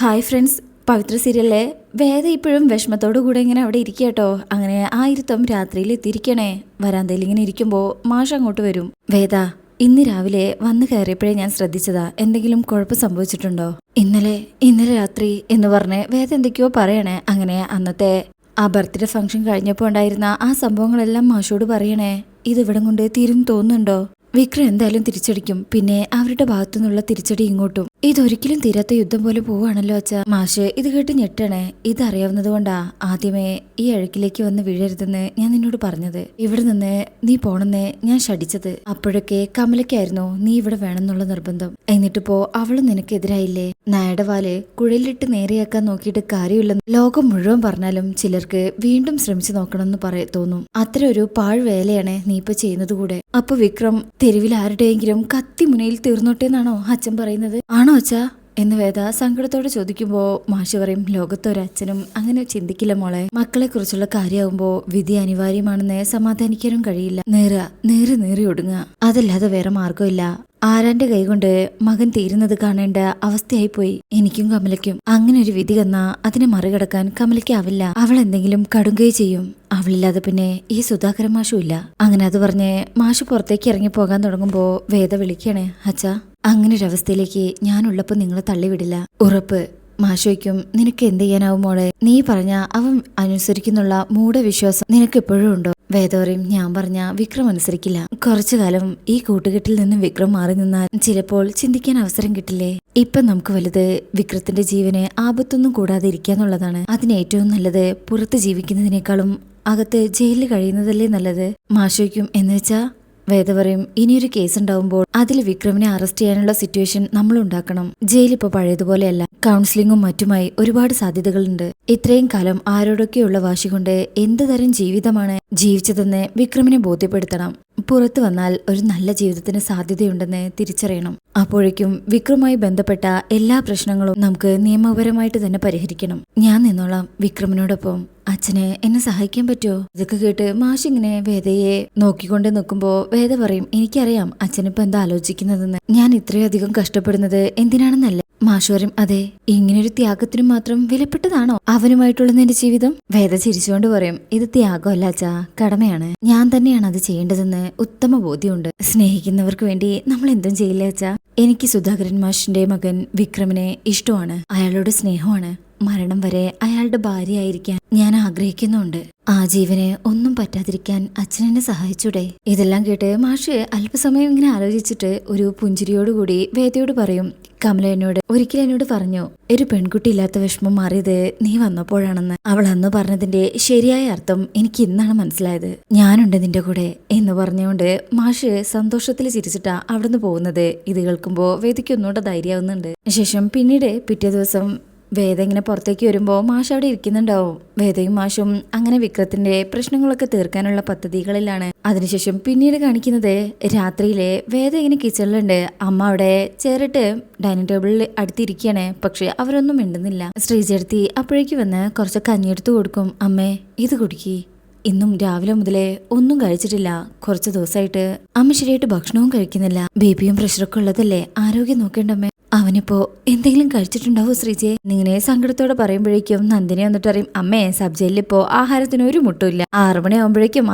Hi friends പവിത്ര സീരിയലിലെ വേദ ഇപ്പോഴും വിഷമത്തോടു കൂടെ ഇങ്ങനെ അവിടെ ഇരിക്കുക കേട്ടോ. അങ്ങനെ ആയിരത്തം രാത്രിയിൽ എത്തിയിരിക്കണേ. വരാന്തയിൽ ഇങ്ങനെ ഇരിക്കുമ്പോൾ മാഷ അങ്ങോട്ട് വരും. വേദ ഇന്ന് രാവിലെ വന്നു കയറിയപ്പോഴേ ഞാൻ ശ്രദ്ധിച്ചതാ. എന്തെങ്കിലും കുഴപ്പം സംഭവിച്ചിട്ടുണ്ടോ? ഇന്നലെ ഇന്നലെ രാത്രി എന്ന് പറഞ്ഞ് വേദ എന്തൊക്കെയോ പറയണേ. അങ്ങനെ അന്നത്തെ ആ ബർത്ത്ഡേ ഫംഗ്ഷൻ കഴിഞ്ഞപ്പോൾ ഉണ്ടായിരുന്ന ആ സംഭവങ്ങളെല്ലാം മാഷോട് പറയണേ. ഇത് ഇവിടം കൊണ്ട് തീരും തോന്നുന്നുണ്ടോ? വിക്രം എന്തായാലും തിരിച്ചടിക്കും. പിന്നെ അവരുടെ ഭാഗത്തുനിന്നുള്ള തിരിച്ചടി ഇങ്ങോട്ടും. ഇതൊരിക്കലും തീരാത്ത യുദ്ധം പോലെ പോവാണല്ലോ അച്ഛ. മാഷ് ഇത് കേട്ട് ഞെട്ടണേ. ഇതറിയാവുന്നത് കൊണ്ടാ ആദ്യമേ ഈ അഴുക്കിലേക്ക് വന്ന് വീഴരുതെന്ന് ഞാൻ നിന്നോട് പറഞ്ഞത്. ഇവിടെ നിന്ന് നീ പോണെന്ന് ഞാൻ ശടിച്ചത് അപ്പോഴൊക്കെ കമലയ്ക്കായിരുന്നു നീ ഇവിടെ വേണമെന്നുള്ള നിർബന്ധം. എന്നിട്ടിപ്പോ അവൾ നിനക്കെതിരായില്ലേ? നായയുടെ വാൽ കുഴലിലിട്ട് നേരെയാക്കാൻ നോക്കിയിട്ട് കാര്യമില്ലെന്ന് ലോകം മുഴുവൻ പറഞ്ഞാലും ചിലർക്ക് വീണ്ടും ശ്രമിച്ചു നോക്കണമെന്ന് പറയ തോന്നും. അത്ര ഒരു പാഴ്വേലയാണ് നീ ഇപ്പൊ ചെയ്യുന്നത് കൂടെ. അപ്പൊ വിക്രം തെരുവിൽ ആരുടെയെങ്കിലും കത്തി മുനയിൽ തീർന്നോട്ടെന്നാണോ അച്ഛൻ പറയുന്നത്? ആണോ അച്ഛാ? എന്ന് വേദ സങ്കടത്തോടെ ചോദിക്കുമ്പോ മാഷി പറയും ലോകത്തൊരച്ഛനും അങ്ങനെ ചിന്തിക്കില്ല മോളെ. മക്കളെ കുറിച്ചുള്ള കാര്യമാകുമ്പോ വിധി അനിവാര്യമാണെന്ന് സമാധാനിക്കാനും കഴിയില്ല. നേറ നേറി നേറി ഒടുങ്ങുക. അതല്ലാതെ വേറെ മാർഗമില്ല ആരാന്റെ കൈകൊണ്ട് മകൻ തീരുന്നത് കാണേണ്ട അവസ്ഥയായി പോയി എനിക്കും കമലയ്ക്കും അങ്ങനെ ഒരു വിധി കന്നാ അതിനെ മറികടക്കാൻ കമലയ്ക്കാവില്ല അവൾ എന്തെങ്കിലും കടുങ്കൈ ചെയ്യും. അവളില്ലാതെ പിന്നെ ഈ സുധാകരൻ മാഷും ഇല്ല. അങ്ങനെ അത് പറഞ്ഞ് മാഷ് പുറത്തേക്ക് ഇറങ്ങി പോകാൻ തുടങ്ങുമ്പോൾ വേദ വിളിക്കണേ അച്ഛാ അങ്ങനെ ഒരവസ്ഥയിലേക്ക് ഞാൻ ഉള്ളപ്പോൾ നിങ്ങളെ തള്ളിവിടില്ല. ഉറപ്പ്. മാഷോയ്ക്കും നിനക്ക് എന്ത് ചെയ്യാനാവും മോളെ? നീ പറഞ്ഞ അവൻ അനുസരിക്കുന്നുള്ള മൂഢവിശ്വാസം നിനക്ക് എപ്പോഴും ഉണ്ടോ വേദോറയും ഞാൻ പറഞ്ഞ വിക്രം അനുസരിക്കില്ല. കുറച്ചു കാലം ഈ കൂട്ടുകെട്ടിൽ നിന്ന് വിക്രം മാറി നിന്നാൽ ചിലപ്പോൾ ചിന്തിക്കാൻ അവസരം കിട്ടില്ലേ? ഇപ്പൊ നമുക്ക് വലുത് വിക്രത്തിന്റെ ജീവന് ആപത്തൊന്നും കൂടാതെ ഇരിക്കാന്നുള്ളതാണ് അതിന് ഏറ്റവും നല്ലത് പുറത്ത് ജീവിക്കുന്നതിനേക്കാളും അകത്ത് ജയിലിൽ കഴിയുന്നതല്ലേ നല്ലത്? മാഷോയ്ക്കും എന്ന് വെച്ചാ വേദ പറയും ഇനിയൊരു കേസ് ഉണ്ടാവുമ്പോൾ അതിൽ വിക്രമിനെ അറസ്റ്റ് ചെയ്യാനുള്ള സിറ്റുവേഷൻ നമ്മൾ ഉണ്ടാക്കണം. ജയിൽ ഇപ്പൊ പഴയതുപോലെയല്ല. കൗൺസിലിങ്ങും മറ്റുമായി ഒരുപാട് സാധ്യതകളുണ്ട്. ഇത്രയും കാലം ആരോടൊക്കെയുള്ള വാശി കൊണ്ട് എന്ത് തരം ജീവിതമാണ് ജീവിച്ചതെന്ന് വിക്രമിനെ ബോധ്യപ്പെടുത്തണം. പുറത്തു വന്നാൽ ഒരു നല്ല ജീവിതത്തിന് സാധ്യതയുണ്ടെന്ന് തിരിച്ചറിയണം. അപ്പോഴേക്കും വിക്രമായി ബന്ധപ്പെട്ട എല്ലാ പ്രശ്നങ്ങളും നമുക്ക് നിയമപരമായിട്ട് തന്നെ പരിഹരിക്കണം. ഞാൻ നിന്നോളാം വിക്രമിനോടൊപ്പം. അച്ഛനെ എന്നെ സഹായിക്കാൻ പറ്റുമോ? ഇതൊക്കെ കേട്ട് മാഷിങ്ങനെ വേദയെ നോക്കിക്കൊണ്ട് നിൽക്കുമ്പോൾ വേദ പറയും എനിക്കറിയാം അച്ഛനിപ്പോ എന്താ ആലോചിക്കുന്നതെന്ന്. ഞാൻ ഇത്രയധികം കഷ്ടപ്പെടുന്നത് എന്തിനാണെന്നല്ല? മാഷ് പറയും അതെ ഇങ്ങനൊരു ത്യാഗത്തിനും മാത്രം വിലപ്പെട്ടതാണോ? അവനുമായിട്ടുള്ള നിന്റെ ജീവിതം? വേദ ചിരിച്ചുകൊണ്ട് പറയും ഇത് ത്യാഗമല്ല അച്ഛാ കടമയാണ്. ഞാൻ തന്നെയാണ് അത് ചെയ്യേണ്ടതെന്ന് ഉത്തമ ബോധ്യമുണ്ട്. സ്നേഹിക്കുന്നവർക്ക് വേണ്ടി നമ്മൾ എന്തും ചെയ്യില്ല അച്ഛാ? എനിക്ക് സുധാകരൻ മാഷിന്റെ മകൻ വിക്രമിനെ ഇഷ്ടമാണ്. അയാളോട് സ്നേഹമാണ്. മരണം വരെ അയാളുടെ ഭാര്യയായിരിക്കാൻ ഞാൻ ആഗ്രഹിക്കുന്നുണ്ട്. ആ ജീവനെ ഒന്നും പറ്റാതിരിക്കാൻ അച്ഛനെന്നെ സഹായിച്ചൂടെ? ഇതെല്ലാം കേട്ട് മാഷ് അല്പസമയം ഇങ്ങനെ ആലോചിച്ചിട്ട് ഒരു പുഞ്ചിരിയോടുകൂടി വേദയോട് പറയും കമല എന്നോട് ഒരിക്കലും എന്നോട് പറഞ്ഞു ഒരു പെൺകുട്ടി ഇല്ലാത്ത വിഷമം മാറിയത് നീ വന്നപ്പോഴാണെന്ന്. അവൾ അന്ന് പറഞ്ഞതിന്റെ ശരിയായ അർത്ഥം എനിക്ക് ഇന്നാണ് മനസ്സിലായത്. ഞാനുണ്ട് നിന്റെ കൂടെ എന്ന് പറഞ്ഞുകൊണ്ട് മാഷ് സന്തോഷത്തിൽ ചിരിച്ചിട്ടാ അവിടുന്ന് പോകുന്നത്. ഇത് കേൾക്കുമ്പോൾ വേദിക്ക് ഒന്നുകൂടെ ധൈര്യമാവുന്നുണ്ട്. ശേഷം പിന്നീട് പിറ്റേ ദിവസം വേദ ഇങ്ങനെ പുറത്തേക്ക് വരുമ്പോൾ മാഷ് അവിടെ ഇരിക്കുന്നുണ്ടാവും. വേദയും മാഷും അങ്ങനെ വിക്രത്തിന്റെ പ്രശ്നങ്ങളൊക്കെ തീർക്കാനുള്ള പദ്ധതികളിലാണ്. അതിനുശേഷം പിന്നീട് കാണിക്കുന്നത് രാത്രിയിലെ വേദ ഇങ്ങനെ കിച്ചണിലുണ്ട്. അമ്മ അവിടെ ചേറിട്ട് ഡൈനിങ് ടേബിളിൽ അടുത്തിരിക്കുകയാണ്. പക്ഷെ അവരൊന്നും മിണ്ടുന്നില്ല. ശ്രീചേർത്തി അപ്പോഴേക്ക് വന്ന് കുറച്ച് കഞ്ഞിയെടുത്ത് കൊടുക്കും. അമ്മേ ഇത് കുടിക്കി. ഇന്നും രാവിലെ മുതലേ ഒന്നും കഴിച്ചിട്ടില്ല. കുറച്ച് ദിവസമായിട്ട് അമ്മ ശരിയായിട്ട് ഭക്ഷണവും കഴിക്കുന്നില്ല. ബേബിയും പ്രഷറൊക്കെ ഉള്ളതല്ലേ? ആരോഗ്യം നോക്കേണ്ടമ്മേ അവനിപ്പോ എന്തെങ്കിലും കഴിച്ചിട്ടുണ്ടാവോ ശ്രീജയെ? നിങ്ങനെ സങ്കടത്തോടെ പറയുമ്പോഴേക്കും നന്ദിനി വന്നിട്ട് അറിയും അമ്മേ സബ് ജയിലിലിപ്പോ ആഹാരത്തിന് ഒരു മുട്ടുമില്ല. ആറുമണി ആ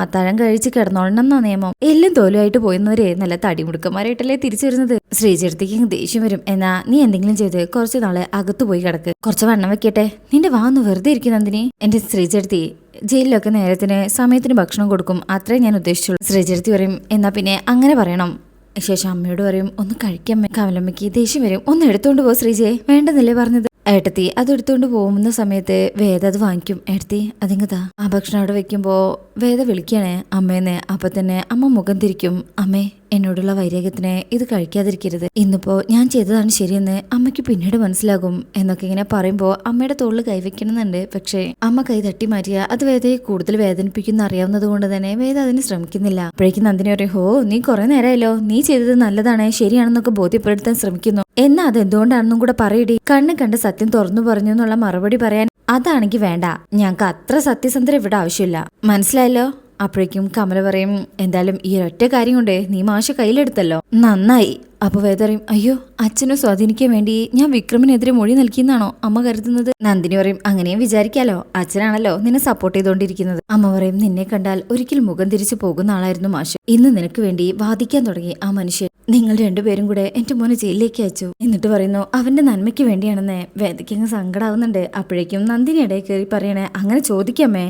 അത്താഴം കഴിച്ച് കിടന്നോളണം എന്നാ നിയമം. എല്ലാം തോലുമായിട്ട് പോയിരുന്നവരെ നല്ല തടിമുടുക്കന്മാരായിട്ടല്ലേ തിരിച്ചു വരുന്നത്? ശ്രീജയടുത്തേക്ക് ദേഷ്യം വരും. എന്നാ നീ എന്തെങ്കിലും ചെയ്ത് കുറച്ചു നാളെ അകത്തു പോയി കിടക്ക്. കുറച്ച് വണ്ണം വെക്കട്ടെ. നിന്റെ വാ ഒന്ന് വെറുതെ ഇരിക്കും നന്ദിനി. എന്റെ ശ്രീചേർത്തി ജയിലിലൊക്കെ നേരത്തിന് സമയത്തിന് ഭക്ഷണം കൊടുക്കും. അത്രേ ഞാൻ ഉദ്ദേശിച്ചുള്ളൂ. ശ്രീചേർത്തി പറയും എന്നാ പിന്നെ അങ്ങനെ പറയണം. ശേഷം അമ്മയോട് പറയും ഒന്ന് കഴിക്കാൻ കമലമ്മയ്ക്ക് ദേഷ്യം വരും. ഒന്ന് എടുത്തോണ്ട് പോ ശ്രീജയെ വേണ്ടെന്നല്ലേ പറഞ്ഞത്? ഏട്ടത്തി അത് എടുത്തോണ്ട് പോകുന്ന സമയത്ത് വേദ അത് വാങ്ങിക്കും. ഏട്ടത്തി അതിങ്ങതാ? ആ ഭക്ഷണം അവിടെ വെക്കുമ്പോ വേദ വിളിക്കണേ അമ്മേന്ന്. അപ്പൊ തന്നെ അമ്മ മുഖം തിരിക്കും. അമ്മേ എന്നോടുള്ള വൈരാഗ്യത്തിന് ഇത് കഴിക്കാതിരിക്കരുത്. ഇന്നിപ്പോ ഞാൻ ചെയ്തതാണ് ശരിയെന്ന് അമ്മയ്ക്ക് പിന്നീട് മനസ്സിലാകും എന്നൊക്കെ ഇങ്ങനെ പറയുമ്പോൾ അമ്മയുടെ തോളിൽ കൈവയ്ക്കണമെന്നുണ്ട് പക്ഷേ അമ്മ കൈ തട്ടി മാറ്റിയ അത് വേദയെ കൂടുതൽ വേദനിപ്പിക്കുന്ന അറിയാവുന്നത് കൊണ്ട് തന്നെ വേദ അതിന് ശ്രമിക്കുന്നില്ല. അപ്പോഴേക്കും നന്ദിനി പറയും ഹോ നീ കുറെ നേരമായല്ലോ നീ ചെയ്തത് നല്ലതാണ്. ശരിയാണെന്നൊക്കെ ബോധ്യപ്പെടുത്താൻ ശ്രമിക്കുന്നു. എന്നാ അത് എന്തുകൊണ്ടാണെന്നും കൂടെ പറയടി. കണ്ണ് കണ്ട് സത്യം തുറന്നു പറഞ്ഞു എന്നുള്ള മറുപടി പറയാൻ അതാണെങ്കിൽ വേണ്ട. ഞങ്ങൾക്ക് അത്ര സത്യസന്ധര ഇവിടെ ആവശ്യമില്ല. മനസ്സിലായല്ലോ? അപ്പോഴേക്കും കമല പറയും എന്തായാലും ഈ ഒറ്റ കാര്യം കൊണ്ടേ നീ മാഷ കയ്യിലെടുത്തല്ലോ. നന്നായി. അപ്പൊ വേദ പറയും അയ്യോ അച്ഛനെ സ്വാധീനിക്കാൻ വേണ്ടി ഞാൻ വിക്രമിനെതിരെ മൊഴി നൽകിയെന്നാണോ അമ്മ കരുതുന്നത്? നന്ദിനി പറയും അങ്ങനെയും വിചാരിക്കാലോ. അച്ഛനാണല്ലോ നിന്നെ സപ്പോർട്ട് ചെയ്തുകൊണ്ടിരിക്കുന്നത് അമ്മ പറയും നിന്നെ കണ്ടാൽ ഒരിക്കൽ മുഖം തിരിച്ചു പോകുന്ന ആളായിരുന്നു മാഷ്. ഇന്ന് നിനക്ക് വേണ്ടി വാദിക്കാൻ തുടങ്ങി ആ മനുഷ്യൻ. നിങ്ങൾ രണ്ടുപേരും കൂടെ എന്റെ മോനെ ജയിലിലേക്ക് അയച്ചു. എന്നിട്ട് പറയുന്നു അവന്റെ നന്മയ്ക്ക് വേണ്ടിയാണെന്ന് വേദയ്ക്ക് അങ്ങ് സങ്കടാവുന്നുണ്ട്. അപ്പോഴേക്കും നന്ദിനി ഇടയിൽ കയറി പറയണേ അങ്ങനെ ചോദിക്കാമേ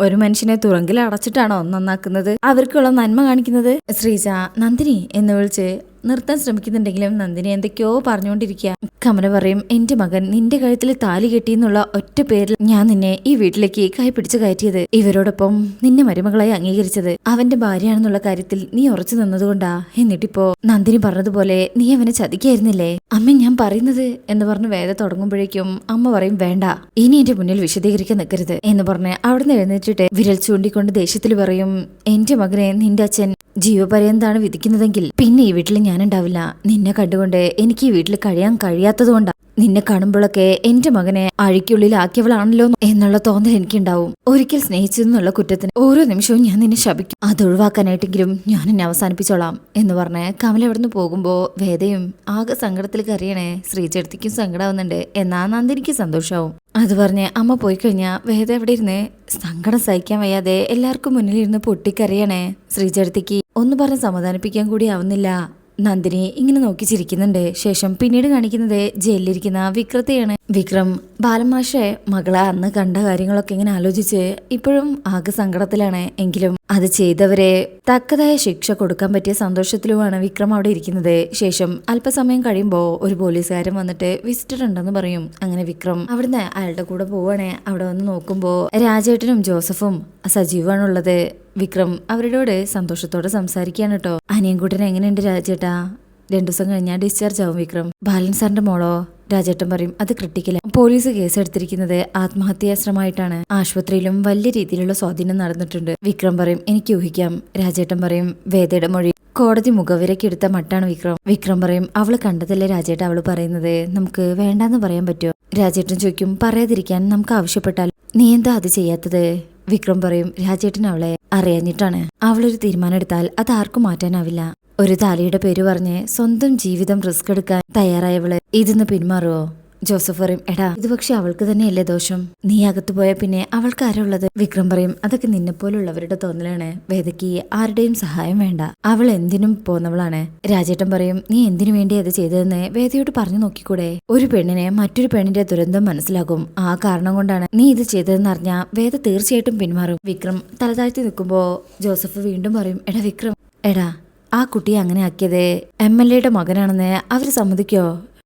ഒരു മനുഷ്യനെ തുറങ്കിൽ അടച്ചിട്ടാണോ നന്നാക്കുന്നത്? അവർക്കുള്ള നന്മ കാണിക്കുന്നത്? ശ്രീജ നന്ദിനി എന്ന് വിളിച്ച് നിർത്താൻ ശ്രമിക്കുന്നുണ്ടെങ്കിലും നന്ദിനി എന്തൊക്കെയോ പറഞ്ഞുകൊണ്ടിരിക്കുക. കമല പറയും എന്റെ മകൻ നിന്റെ കഴുത്തിൽ താലി കെട്ടിയെന്നുള്ള ഒറ്റ പേരിൽ ഞാൻ നിന്നെ ഈ വീട്ടിലേക്ക് കൈപിടിച്ച് കയറ്റിയത്. ഇവരോടൊപ്പം നിന്നെ മരുമകളായി അംഗീകരിച്ചത്. അവന്റെ ഭാര്യയാണെന്നുള്ള കാര്യത്തിൽ നീ ഉറച്ചു നിന്നതുകൊണ്ടാ. എന്നിട്ടിപ്പോ നന്ദിനി പറഞ്ഞതുപോലെ നീ അവനെ ചതിക്കായിരുന്നില്ലേ? അമ്മ ഞാൻ പറയുന്നത് എന്ന് പറഞ്ഞ് വേദ തുടങ്ങുമ്പോഴേക്കും അമ്മ പറയും വേണ്ട ഇനി എന്റെ മുന്നിൽ വിശദീകരിക്കാൻ നിൽക്കരുത്. എന്ന് പറഞ്ഞ് അവിടുന്ന് എഴുന്നേറ്റിട്ട് വിരൽ ചൂണ്ടിക്കൊണ്ട് ദേഷ്യത്തിൽ പറയും എന്റെ മകനെ നിന്റെ അച്ഛൻ ജീവപര്യന്താണ് വിധിക്കുന്നതെങ്കിൽ പിന്നെ ഈ വീട്ടിൽ ഞാനുണ്ടാവില്ല. നിന്നെ കണ്ടുകൊണ്ട് എനിക്ക് ഈ വീട്ടിൽ കഴിയാൻ കഴിയാത്തതുകൊണ്ടാ. നിന്നെ കാണുമ്പോഴൊക്കെ എന്റെ മകനെ അഴിക്കുള്ളിലാക്കിയവളാണല്ലോ എന്നുള്ള തോന്നൽ എനിക്കുണ്ടാവും. ഒരിക്കൽ സ്നേഹിച്ചെന്നുള്ള കുറ്റത്തിന് ഓരോ നിമിഷവും ഞാൻ നിന്നെ ശപിക്കും. അത് ഒഴിവാക്കാനായിട്ടെങ്കിലും ഞാൻ എന്നെ അവസാനിപ്പിച്ചോളാം എന്ന് പറഞ്ഞ് കമല അവിടുന്ന് പോകുമ്പോ വേദയും ആകെ സങ്കടത്തിൽ കറിയണേ ശ്രീചെടുത്തിക്കും സങ്കടാവുന്നുണ്ട് എന്നാ നന്ദിനിക്ക് സന്തോഷാവും. അത് പറഞ്ഞ് അമ്മ പോയി കഴിഞ്ഞാൽ വേദ എവിടെ ഇരുന്ന് സങ്കടം സഹിക്കാൻ വയ്യാതെ എല്ലാവർക്കും മുന്നിലിരുന്ന് പൊട്ടിക്കറിയണേ ശ്രീചെടുത്തിക്ക് ഒന്ന് പറഞ്ഞ് സമാധാനിപ്പിക്കാൻ കൂടി ആവുന്നില്ല. നന്ദിനി ഇങ്ങനെ നോക്കി ചിരിക്കുന്നുണ്ട്. ശേഷം പിന്നീട് കാണിക്കുന്നത് ജയിലിലിരിക്കുന്ന വിക്രത്തെയാണ്. വിക്രം ബാലമാഷെ മകളെ അന്ന് കണ്ട കാര്യങ്ങളൊക്കെ ഇങ്ങനെ ആലോചിച്ച് ഇപ്പോഴും ആകെ സങ്കടത്തിലാണ്. എങ്കിലും അത് ചെയ്തവരെ തക്കതായ ശിക്ഷ കൊടുക്കാൻ പറ്റിയ സന്തോഷത്തിലുമാണ് വിക്രം അവിടെ ഇരിക്കുന്നത്. ശേഷം അല്പസമയം കഴിയുമ്പോൾ ഒരു പോലീസുകാരൻ വന്നിട്ട് വിസിറ്റർ ഉണ്ടെന്ന് പറയും. അങ്ങനെ വിക്രം അവിടുന്ന് അയാളുടെ കൂടെ പോവാണേ. അവിടെ വന്ന് നോക്കുമ്പോൾ രാജേട്ടനും ജോസഫും സജീവാണുള്ളത്. വിക്രം അവരോട് സന്തോഷത്തോടെ സംസാരിക്കുകയാണ് കേട്ടോ. അനിയൻകുട്ടൻ എങ്ങനെയുണ്ട് രാജേട്ടാ? രണ്ടു ദിവസം കഴിഞ്ഞാൽ ഡിസ്ചാർജ് ആവും വിക്രം. ബാലൻ സാറിന്റെ മോളോ? രാജേട്ടൻ പറയും അത് ക്രിട്ടിക്കല പോലീസ് കേസ് എടുത്തിരിക്കുന്നത് ആത്മഹത്യാശ്രമമായിട്ടാണ്. ആശുപത്രിയിലും വലിയ രീതിയിലുള്ള സ്വാധീനം നടന്നിട്ടുണ്ട്. വിക്രം പറയും എനിക്ക് ഊഹിക്കാം. രാജേട്ടൻ പറയും വേദയുടെ മൊഴി. കോടതി മുഖവിരക്കെടുത്ത മട്ടാണ് വിക്രം. വിക്രം പറയും അവൾ കണ്ടതല്ലേ രാജേട്ട അവൾ പറയുന്നത്? നമുക്ക് വേണ്ടാന്ന് പറയാൻ പറ്റുമോ? രാജേട്ടൻ ചോദിക്കും പറയാതിരിക്കാൻ നമുക്ക് ആവശ്യപ്പെട്ടാൽ നീ എന്താ അത് ചെയ്യാത്തത്? വിക്രം പറയും. രാജേട്ടൻ അവളെ അറിയാഞ്ഞിട്ടാണ്. അവളൊരു തീരുമാനം എടുത്താൽ അത് ആർക്കും മാറ്റാനാവില്ല. ഒരു താലിയുടെ പേര് പറഞ്ഞ് സ്വന്തം ജീവിതം റിസ്ക് എടുക്കാൻ തയ്യാറായവൾ ഇതിന്ന് പിന്മാറുവോ? ജോസഫ് പറയും എടാ ഇത് പക്ഷെ അവൾക്ക് തന്നെയല്ലേ ദോഷം. നീ അകത്തു പോയാൽ പിന്നെ അവൾക്ക് ആരുള്ളത് വിക്രം പറയും അതൊക്കെ നിന്നെ പോലുള്ളവരുടെ തോന്നലാണ്. വേദയ്ക്ക് ആരുടെയും സഹായം വേണ്ട. അവൾ എന്തിനും പോന്നവളാണ്. രാജേട്ടൻ പറയും നീ എന്തിനു വേണ്ടി അത് ചെയ്തതെന്ന് വേദയോട് പറഞ്ഞു നോക്കിക്കൂടെ? ഒരു പെണ്ണിനെ മറ്റൊരു പെണ്ണിന്റെ ദുരന്തം മനസ്സിലാകും. ആ കാരണം കൊണ്ടാണ് നീ ഇത് ചെയ്തതെന്ന് അറിഞ്ഞാൽ വേദ തീർച്ചയായിട്ടും പിന്മാറും. വിക്രം തലതാഴ്ത്തി നിൽക്കുമ്പോൾ ജോസഫ് വീണ്ടും പറയും എടാ വിക്രം എടാ ആ കുട്ടിയെ അങ്ങനെ ആക്കിയത് എം എൽ എയുടെ മകനാണെന്ന് അവർ സമ്മതിക്കോ?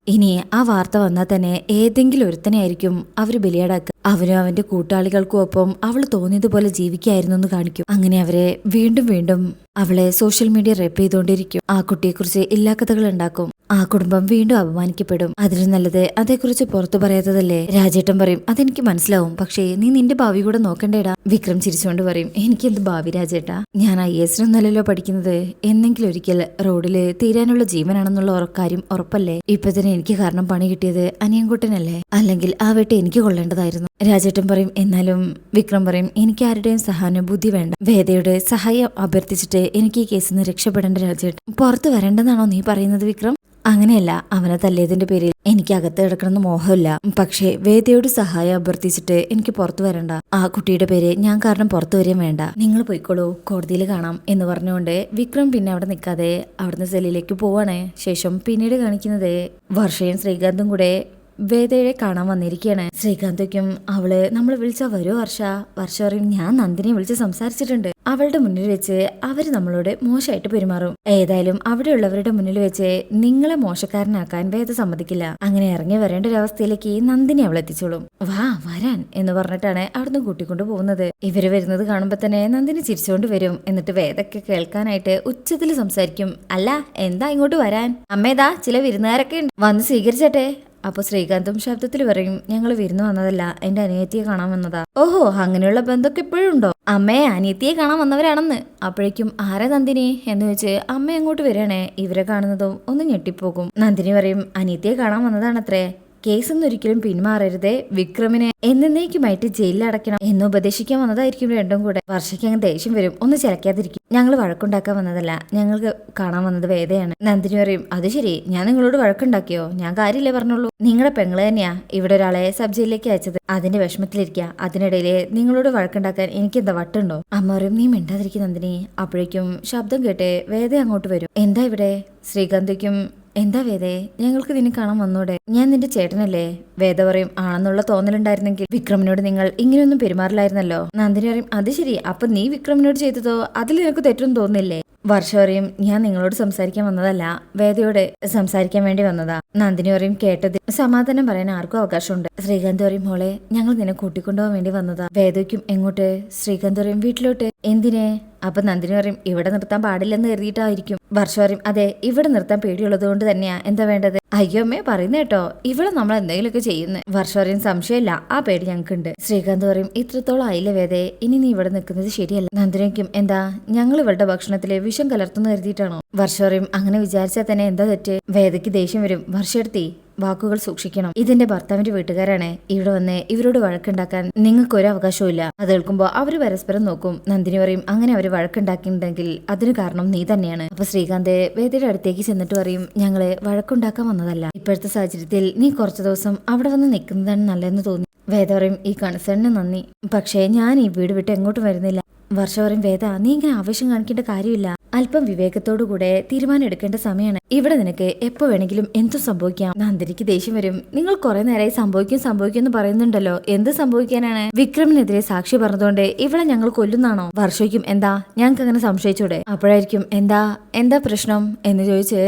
ഇനി ആ വാർത്ത വന്നാൽ തന്നെ ഏതെങ്കിലും ഒരുത്തനെ ആയിരിക്കും അവർ ബലിയാടാക്കുക. അവനും അവന്റെ കൂട്ടാളികൾക്കും ഒപ്പം അവൾ തോന്നിയതുപോലെ ജീവിക്കായിരുന്നു എന്ന് കാണിക്കും. അങ്ങനെ അവരെ വീണ്ടും വീണ്ടും അവളെ സോഷ്യൽ മീഡിയ റെപ്പ് ചെയ്തുകൊണ്ടിരിക്കും ആ കുട്ടിയെക്കുറിച്ച് എല്ലാ കഥകൾ ഉണ്ടാക്കും. ആ കുടുംബം വീണ്ടും അപമാനിക്കപ്പെടും. അതിലും നല്ലത് അതേക്കുറിച്ച് പുറത്തു പറയാത്തതല്ലേ? രാജേട്ടൻ പറയും അതെനിക്ക് മനസ്സിലാവും. പക്ഷേ നീ നിന്റെ ഭാവി കൂടെ നോക്കണ്ടേടാ. വിക്രം ചിരിച്ചുകൊണ്ട് പറയും എനിക്ക് എന്ത് ഭാവി രാജേട്ടാ? ഞാൻ ഐ എസിനൊന്നല്ലല്ലോ പഠിക്കുന്നത്. എന്നെങ്കിലും ഒരിക്കൽ റോഡിൽ തീരാനുള്ള ജീവനാണെന്നുള്ള ഉറ- കാര്യം ഉറപ്പല്ലേ? ഇപ്പൊ തന്നെ എനിക്ക് കാരണം പണി കിട്ടിയത് അനിയൻകുട്ടനല്ലേ? അല്ലെങ്കിൽ ആ വെട്ട് എനിക്ക് കൊള്ളേണ്ടതായിരുന്നു. രാജേട്ടൻ പറയും എന്നാലും വിക്രം പറയും എനിക്ക് ആരുടെയും സഹാനുഭൂതി വേണ്ട. വേദയുടെ സഹായം അഭ്യർത്ഥിച്ചിട്ട് എനിക്ക് ഈ കേസിൽ നിന്ന് രക്ഷപ്പെടേണ്ട രാജേട്ടൻ പുറത്തു വരേണ്ടെന്നാണോ നീ പറയുന്നത് വിക്രം? അങ്ങനെയല്ല അവനെ തല്ലിയതിന്റെ പേരിൽ എനിക്ക് അകത്ത് കിടക്കണമെന്ന് മോഹമില്ല. പക്ഷേ വേദയോട് സഹായം അഭ്യർത്ഥിച്ചിട്ട് എനിക്ക് പുറത്തു വരണ്ട. ആ കുട്ടിയുടെ പേര് ഞാൻ കാരണം പുറത്തു വരികയും വേണ്ട. നിങ്ങൾ പോയിക്കോളൂ കോടതിയിൽ കാണാം എന്ന് പറഞ്ഞുകൊണ്ട് വിക്രം പിന്നെ അവിടെ നിൽക്കാതെ അവിടുന്ന് സെല്ലിലേക്ക് പോവാണ്. ശേഷം പിന്നീട് കാണിക്കുന്നത് വർഷയും ശ്രീകാന്തും കൂടെ വേദയെ കാണാൻ വന്നിരിക്കുകയാണ് ശ്രീകാന്തയ്ക്കും അവൾ നമ്മൾ വിളിച്ച വരൂ വർഷ. വർഷ പറയും ഞാൻ നന്ദിനെ വിളിച്ച് സംസാരിച്ചിട്ടുണ്ട്. അവളുടെ മുന്നിൽ വെച്ച് അവർ നമ്മളോട് മോശമായിട്ട് പെരുമാറും. ഏതായാലും അവിടെയുള്ളവരുടെ മുന്നിൽ വെച്ച് നിങ്ങളെ മോശക്കാരനാക്കാൻ വേദ സമ്മതിക്കില്ല. അങ്ങനെ ഇറങ്ങി വരേണ്ട ഒരു അവസ്ഥയിലേക്ക് നന്ദിനി അവൾ എത്തിച്ചോളും. വാ വരാൻ എന്ന് പറഞ്ഞിട്ടാണ് അവിടുന്ന് കൂട്ടിക്കൊണ്ടു പോകുന്നത്. ഇവർ വരുന്നത് കാണുമ്പോ തന്നെ നന്ദിനി ചിരിച്ചുകൊണ്ട് വരും. എന്നിട്ട് വേദൊക്കെ കേൾക്കാനായിട്ട് ഉച്ചത്തിൽ സംസാരിക്കും. അല്ല എന്താ ഇങ്ങോട്ട് വരാൻ? അമ്മേതാ ചില വിരുന്നുകാരൊക്കെ ഉണ്ട്. വന്ന് സ്വീകരിച്ചട്ടെ. അപ്പൊ ശ്രീകാന്തും ശബ്ദത്തിൽ പറയും ഞങ്ങൾ വിരുന്ന് വന്നതല്ല എന്റെ അനിയത്തിയെ കാണാൻ വന്നതാ. ഓഹോ അങ്ങനെയുള്ള ബന്ധമൊക്കെ എപ്പോഴും ഉണ്ടോ? അമ്മയെ അനിയത്തിയെ കാണാൻ വന്നവരാണെന്ന്. അപ്പോഴേക്കും ആരാ നന്ദിനി? എന്ന് വെച്ച് അമ്മ അങ്ങോട്ട് വരികയാണേ? ഇവരെ കാണുന്നതും ഒന്ന് ഞെട്ടിപ്പോകും. നന്ദിനി പറയും അനിയത്തിയെ കാണാൻ വന്നതാണത്രേ. കേസൊന്നും ഒരിക്കലും പിന്മാറരുതേ. വിക്രമിനെ എന്നേക്കുമായിട്ട് ജയിലിൽ അടയ്ക്കണം എന്ന് ഉപദേശിക്കാൻ വന്നതായിരിക്കും രണ്ടും കൂടെ. വർഷയ്ക്ക് അങ്ങ് ദേഷ്യം വരും. ഒന്ന് ചിലക്കാതിരിക്കും. ഞങ്ങൾ വഴക്കുണ്ടാക്കാൻ വന്നതല്ല. ഞങ്ങൾക്ക് കാണാൻ വന്നത് വേദയാണ്. നന്ദിനി പറയും അത് ശരി. ഞാൻ നിങ്ങളോട് വഴക്കുണ്ടാക്കിയോ? ഞാൻ കാര്യമില്ലേ പറഞ്ഞോളൂ നിങ്ങളുടെ പെങ്ങൾ തന്നെയാ. ഇവിടെ ഒരാളെ സബ് ജയിലിലേക്ക് അയച്ചത്. അതിന്റെ വിഷമത്തിലിരിക്കുക അതിനിടയിലെ നിങ്ങളോട് വഴക്കുണ്ടാക്കാൻ എനിക്ക് എന്താ വട്ടുണ്ടോ? അമ്മ പറയും നീ മിണ്ടാതിരിക്കും നന്ദിനി. അപ്പോഴേക്കും ശബ്ദം കേട്ട് വേദ അങ്ങോട്ട് വരും. എന്താ ഇവിടെ? ശ്രീകാന്തിക്കും എന്താ വേദേ? ഞങ്ങൾക്ക് നിന്നെ കാണാൻ വന്നൂടെ? ഞാൻ നിന്റെ ചേട്ടനല്ലേ? വേദ പറയും ആണെന്നുള്ള തോന്നലുണ്ടായിരുന്നെങ്കിൽ വിക്രമിനോട് നിങ്ങൾ ഇങ്ങനെയൊന്നും പെരുമാറില്ലായിരുന്നല്ലോ. നന്ദിനി പറയും അത് ശരി. അപ്പൊ നീ വിക്രമിനോട് ചെയ്തതോ? അതിൽ നിനക്ക് തെറ്റൊന്നും തോന്നില്ലേ? വർഷ ഞാൻ നിങ്ങളോട് സംസാരിക്കാൻ വന്നതല്ല വേദയോട് സംസാരിക്കാൻ വേണ്ടി വന്നതാ. നന്ദിനി പറയും കേട്ടത് സമാധാനം പറയാൻ ആർക്കും അവകാശമുണ്ട്. ശ്രീകാന്ത് പറയും മോളെ ഞങ്ങൾ നിന്നെ കൂട്ടിക്കൊണ്ടുപോകാൻ വേണ്ടി വന്നതാ. വേദയ്ക്കും എങ്ങോട്ട്? ശ്രീകാന്ത് പറയും വീട്ടിലോട്ട്. എന്തിനെ? അപ്പൊ നന്ദിനി പറയും ഇവിടെ നിർത്താൻ പാടില്ലെന്ന് കരുതിയിട്ടായിരിക്കും. വർഷ അതെ ഇവിടെ നിർത്താൻ പേടിയുള്ളത് കൊണ്ട് തന്നെയാ. എന്താ വേണ്ടത്? അയ്യോ അമ്മേ പറയുന്ന കേട്ടോ. ഇവൾ നമ്മൾ എന്തെങ്കിലുമൊക്കെ ചെയ്യുന്നത് വർഷവരെയും സംശയമില്ല. ആ പേടി ഞങ്ങൾക്കുണ്ട്. ശ്രീകാന്ത് പറയും ഇത്രത്തോളം അയില വേദേ? ഇനി നീ ഇവിടെ നിൽക്കുന്നത് ശരിയല്ല. നന്ദിനിക്കും എന്താ? ഞങ്ങൾ ഇവളുടെ ഭക്ഷണത്തിൽ വിഷം കലർത്തുന്നു കരുതിയിട്ടാണോ? വർഷവരെയും അങ്ങനെ വിചാരിച്ചാൽ തന്നെ എന്താ തെറ്റ്? വേദയ്ക്ക് ദേഷ്യം വരും വർഷെടുത്തി വാക്കുകൾ സൂക്ഷിക്കണം. ഇതിന്റെ ഭർത്താവിന്റെ വീട്ടുകാരാണ് ഇവിടെ വന്ന് ഇവരോട് വഴക്കുണ്ടാക്കാൻ നിങ്ങൾക്ക് ഒരു അവകാശവും ഇല്ല അത് കേൾക്കുമ്പോൾ അവർ പരസ്പരം നോക്കും. നന്ദിനി പറയും അങ്ങനെ അവർ വഴക്കുണ്ടാക്കിയിട്ടുണ്ടെങ്കിൽ അതിന് കാരണം നീ തന്നെയാണ്. അപ്പൊ ശ്രീകാന്ത് വേദിയുടെ അടുത്തേക്ക് ചെന്നിട്ട് പറയും ഞങ്ങൾ വഴക്കുണ്ടാക്കാൻ വന്നതല്ല. ഇപ്പോഴത്തെ സാഹചര്യത്തിൽ നീ കുറച്ചു ദിവസം അവിടെ വന്ന് നിൽക്കുന്നതാണ് നല്ലതെന്ന് തോന്നി. വേദ പറയും ഈ കൺസേണിന് നന്ദി. പക്ഷേ ഞാൻ ഈ വീട് വിട്ട് എങ്ങോട്ടും വരുന്നില്ല. വർഷ പറയും വേദ നീ ഇങ്ങനെ ആവേശം കാണിക്കേണ്ട കാര്യമില്ല. അല്പം വിവേകത്തോടുകൂടെ തീരുമാനം എടുക്കേണ്ട സമയമാണ്. ഇവിടെ നിനക്ക് എപ്പോ വേണമെങ്കിലും എന്തും സംഭവിക്കാം. നന്ദിനിക്ക് ദേഷ്യം വരും. നിങ്ങൾ കുറെ നേരമായി സംഭവിക്കും സംഭവിക്കും എന്ന് പറയുന്നുണ്ടല്ലോ. എന്ത് സംഭവിക്കാനാണ്? വിക്രമിനെതിരെ സാക്ഷി പറഞ്ഞതുകൊണ്ട് ഇവിടെ ഞങ്ങൾ കൊല്ലുന്നാണോ? വർഷയ്ക്കും എന്താ? ഞങ്ങൾക്ക് അങ്ങനെ സംശയിച്ചൂടെ? അപ്പോഴായിരിക്കും എന്താ? എന്താ പ്രശ്നം? എന്ന് ചോദിച്ച്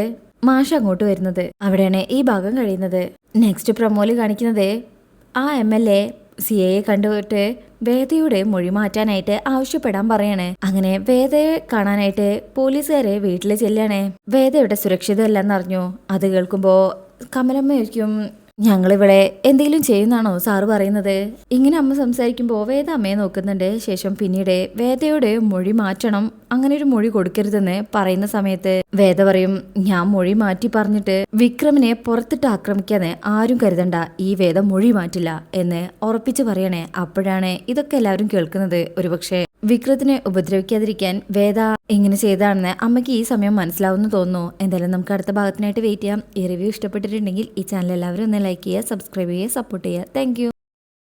മാഷ അങ്ങോട്ട് വരുന്നത്. അവിടെയാണ് ഈ ഭാഗം കഴിയുന്നത്. നെക്സ്റ്റ് പ്രൊമോയിൽ കാണിക്കുന്നത് ആ എം എൽ എ സി എയെ കണ്ടുപോയിട്ട് വേദയുടെ മൊഴി മാറ്റാനായിട്ട് ആവശ്യപ്പെടാൻ പറയാണ്. അങ്ങനെ വേദയെ കാണാനായിട്ട് പോലീസുകാരെ വീട്ടിൽ ചെല്ലാണ്. വേദയുടെ സുരക്ഷിതമല്ലെന്ന് അറിഞ്ഞു. അത് കേൾക്കുമ്പോ കമലമ്മയ്ക്കും ഞങ്ങളിവിടെ എന്തെങ്കിലും ചെയ്യുന്നാണോ സാറ് പറയുന്നത്? ഇങ്ങനെ അമ്മ സംസാരിക്കുമ്പോൾ വേദ അമ്മയെ നോക്കുന്നുണ്ട്. ശേഷം പിന്നീട് വേദയുടെ മൊഴി മാറ്റണം അങ്ങനെ ഒരു മൊഴി കൊടുക്കരുതെന്ന് പറയുന്ന സമയത്ത് വേദ പറയും ഞാൻ മൊഴി മാറ്റി പറഞ്ഞിട്ട് വിക്രമിനെ പുറത്തിട്ട് ആക്രമിക്കാന്ന് ആരും കരുതണ്ട. ഈ വേദ മൊഴി മാറ്റില്ല എന്ന് ഉറപ്പിച്ച് പറയണേ. അപ്പോഴാണ് ഇതൊക്കെ എല്ലാവരും കേൾക്കുന്നത്. ഒരുപക്ഷെ വിക്രത്തിനെ ഉപദ്രവിക്കാതിരിക്കാൻ വേദ ഇങ്ങനെ ചെയ്താണെന്ന് അമ്മയ്ക്ക് ഈ സമയം മനസ്സിലാവുമെന്ന് തോന്നുന്നു. എന്തായാലും നമുക്ക് അടുത്ത ഭാഗത്തിനായിട്ട് വെയിറ്റ് ചെയ്യാം. ഈ റിവ്യൂ ഇഷ്ടപ്പെട്ടിട്ടുണ്ടെങ്കിൽ ഈ ചാനൽ എല്ലാവരും ഒന്ന് ലൈക്ക് ചെയ്യുക സബ്സ്ക്രൈബ് ചെയ്യുക സപ്പോർട്ട് ചെയ്യുക. താങ്ക്